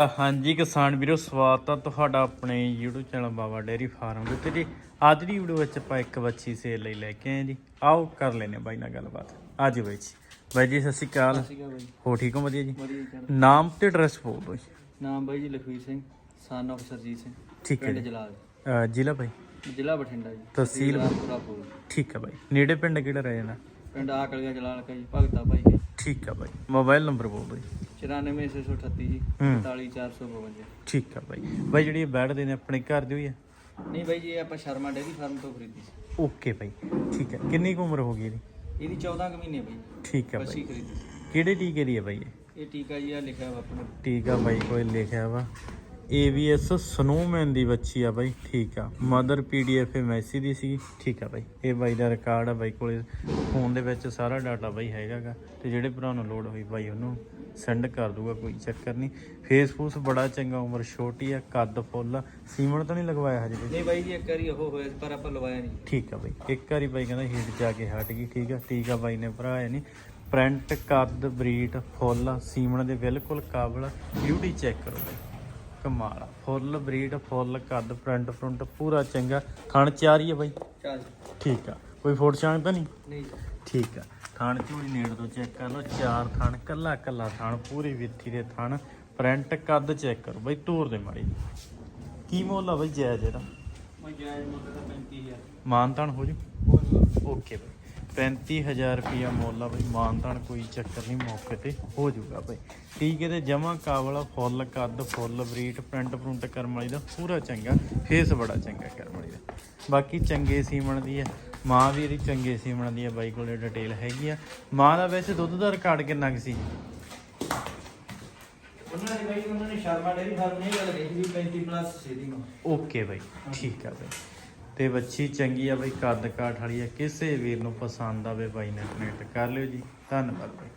ਹਾਂਜੀ ਕਿਸਾਨ ਵੀਰੋ ਸਵਾਗਤ ਆ ਤੁਹਾਡਾ ਆਪਣੇ YouTube channel Baba dairy farm ਦੇ ਉੱਤੇ ਜੀ। ਅੱਜ ਦੀ ਵੀਡੀਓ ਵਿੱਚ ਆਪਾਂ ਇੱਕ ਬੱਚੀ ਸੇਲ ਲਈ ਲੈ ਕੇ ਆਏ ਜੀ। ਆਓ ਕਰ ਲੈਨੇ ਬਾਈ ਨਾਲ ਗੱਲਬਾਤ। ਅੱਜ ਬਾਈ ਜੀ। ਬਾਈ ਜੀ ਸਤਿ ਸ਼੍ਰੀ ਅਕਾਲ। ਹੋ ਠੀਕ ਹੋ? ਵਧੀਆ ਜੀ? ਨਾਮ ਤੇ ਐਡਰੈਸ ਬੋਲ ਦਿਓ ਜੀ। ਨਾਮ ਬਾਈ ਜੀ ਲਖਵੀਰ ਸਿੰਘ ਸਨ of ਸਰਜੀਤ ਸਿੰਘ। ਠੀਕ ਹੈ ਪਿੰਡ ਜੀ। ਜਲਾਲ। ਜ਼ਿਲ੍ਹਾ ਬਾਈ? ਜ਼ਿਲ੍ਹਾ ਬਠਿੰਡਾ ਜੀ। ਤਹਿਸੀਲ ਪੁਰਾਪੁਰ ਠੀਕ ਹੈ ਬਾਈ। ਨੇੜੇ ਪਿੰਡ ਕਿਹੜਾ ਰਹਿ ਜਾਣਾ? ਪਿੰਡ ਆਕਲੀਆਂ ਜਲਾਲ ਕਾ ਜੀ ਭਗਤਾ ਭਾਈ ਠੀਕ ਹੈ ਬਾਈ। ਮੋਬਾਈਲ ਨੰਬਰ ਬੋਲ ਦਿਓ ਜੀ। 94638 ਜੀ ਹੂੰ। 48452 ਠੀਕ ਹੈ ਬਾਈ। ਬਾਈ ਜਿਹੜੀ ਇਹ ਬੈਠਦੇ ਨੇ ਆਪਣੇ ਘਰ ਦੀ ਹੋਈ ਹੈ ਨਹੀਂ ਬਾਈ ਜੀ ਇਹ ਆਪਾਂ ਸ਼ਰਮਾ ਡੇਰੀ ਫਾਰਮ ਤੋਂ ਖਰੀਦੀ ਸੀ। ਓਕੇ ਬਾਈ ਠੀਕ ਹੈ ਕਿੰਨੀ ਕੁ ਉਮਰ ਹੋ ਗਈ ਇਹਦੀ? ਇਹਦੀ 14 ਕੁ ਮਹੀਨੇ ਬਾਈ। ਠੀਕ ਬੱਸੀ ਬਾਈ। ਖਰੀਦੀ ਕਿਹੜੇ ਟੀਕੇ ਦੀ ਹੈ ਬਾਈ ਇਹ? ਇਹ ਟੀਕਾ ਜੀ ਆ ਲਿਖਿਆ ਵਾ ਆਪਣੇ ਟੀਕਾ ਬਾਈ ਕੋਲ ਲਿਖਿਆ ਵਾ। AVS ਸਨੋਮੈਨ ਦੀ ਬੱਚੀ ਆ ਬਾਈ ਠੀਕ ਆ। ਮਦਰ PDF ਮੈਸੀ ਦੀ ਸੀ ਠੀਕ ਆ ਬਾਈ। ਇਹ ਬਾਈ ਦਾ ਰਿਕਾਰਡ ਆ ਬਾਈ ਕੋਲੇ। ਫੋਨ ਦੇ ਵਿੱਚ ਸਾਰਾ ਡਾਟਾ ਬਾਈ ਹੈਗਾਗਾ ਤੇ ਜਿਹੜੇ ਭਰਾ ਨੂੰ ਲੋਡ ਹੋਈ ਬਾਈ ਉਹਨੂੰ ਸੈਂਡ ਕਰ ਦੂਗਾ ਕੋਈ ਚੱਕਰ ਨਹੀਂ। ਫੇਸ ਫੂਸ ਬੜਾ ਚੰਗਾ ਉਮਰ ਛੋਟੀ ਆ ਕੱਦ ਫੁੱਲ ਸੀਮਣ ਤਾਂ ਨਹੀਂ ਲਗਵਾਇਆ ਹਜੇ ਨਹੀਂ ਬਾਈ ਜੀ ਇੱਕ ਵਾਰੀ ਉਹ ਹੋਇਆ ਪਰ ਆਪਾਂ ਲਵਾਇਆ ਨਹੀਂ। ਠੀਕ ਆ ਬਾਈ। ਇੱਕ ਵਾਰੀ ਬਾਈ ਕਹਿੰਦਾ ਹੀਟ ਜਾ ਕੇ ਹਟ ਗਈ ਠੀਕ ਆ। ਠੀਕ ਆ ਬਾਈ ਨੇ ਭਰਾਇਆ ਨਹੀਂ। ਪ੍ਰਿੰਟ ਕੱਦ ਬਰੀਡ ਫੁੱਲ ਸੀਮਣ ਦੇ ਬਿਲਕੁਲ ਕਾਬਲ ਬਿਊਟੀ ਚੈੱਕ ਕਰੋ ਬਾਈ। ਕਮਾਲ ਆ। ਫੁੱਲ ਬਰੀਡ ਫੁੱਲ ਕੱਦ ਪ੍ਰਿੰਟ ਫਰੰਟ ਪੂਰਾ ਚੰਗਾ। ਥਣ ਚਾਰੀ ਆ ਬਾਈ? ਚੱਲ ਠੀਕ ਆ। ਕੋਈ ਫੋਟ ਛਾਂਗ ਤਾਂ ਨਹੀਂ? ਨਹੀਂ ਜੀ। ਠੀਕ ਆ। ਥਣ ਝੂੜੀ ਨੇੜ ਤੋਂ ਚੈੱਕ ਕਰ ਲਓ। ਚਾਰ ਥਣ ਕੱਲਾ ਕੱਲਾ ਥਣ ਪੂਰੀ ਵਿੱਥੀ ਦੇ ਥਣ। ਪ੍ਰਿੰਟ ਕੱਦ ਚੈੱਕ ਕਰੋ। ਬਾਈ ਧੂਰ ਦੇ ਮਾੜੀ ਕੀ ਮੁੱਲ ਆ ਬਾਈ ਜਾਇਜ਼ ਇਹਦਾ? ਮੈਂ ਜਾਇਜ਼ ਮੁੱਲ ਦਾ 35000 ਮਾਨਤਾਨ ਹੋ ਜੂ? ਜੂਗਾ ਓਕੇ ਬਾਈ। 35000 ਰੁਪਿਆ ਮੁੱਲ ਆ ਬਈ। ਮਾਨਤਾਨ ਕੋਈ ਚੱਕਰ ਨਹੀਂ ਮੌਕੇ ਤੇ ਹੋ ਜਾਊਗਾ ਬਈ। ਠੀਕ ਹੈ ਤੇ ਜਮਾ ਕਾਬਲ ਫੁੱਲ ਕੱਦ ਫੁੱਲ ਬਰੀਟ ਪ੍ਰਿੰਟ ਪ੍ਰਿੰਟ ਕਰਮ ਵਾਲੀ ਦਾ ਪੂਰਾ ਚੰਗਾ ਫੇਸ ਬੜਾ ਚੰਗਾ ਕਰਮ ਵਾਲੀ ਦਾ। ਬਾਕੀ ਚੰਗੇ ਸੀਮਣ ਦੀ ਹੈ ਮਾਂ ਵੀ ਇਹਦੀ ਚੰਗੇ ਸੀਮਣ ਦੀ ਹੈ ਬਾਈ ਕੋਲੇ ਡਿਟੇਲ ਹੈਗੀ ਆ। ਮਾਂ ਦਾ ਵੈਸੇ ਦੁੱਧ ਦਾ ਰਿਕਾਰਡ ਕਿੰਨਾ ਕੁ ਸੀ? ਉਹਨਾਂ ਨੇ ਬਾਈ ਉਹਨਾਂ ਨੇ ਸ਼ਰਮਾ ਡੇਰੀ ਫਾਰਮ ਨਹੀਂ ਗੱਲ ਕਹੀ ਵੀ 35 ਪਲੱਸ ਸੀ ਦੀ ਓਕੇ ਬਾਈ ਠੀਕ ਆ ਬਾਈ। ਤੇ ਬੱਚੀ ਚੰਗੀ ਆ ਬਾਈ ਕੱਦ ਕਾਠ ਵਾਲੀ ਆ ਕਿਸੇ ਵੀਰ ਨੂੰ ਪਸੰਦ ਆਵੇ ਬਾਈ ਨੇ ਕਨੈਕਟ ਕਰ ਲਿਓ ਜੀ। ਧੰਨਵਾਦ ਬਾਈ।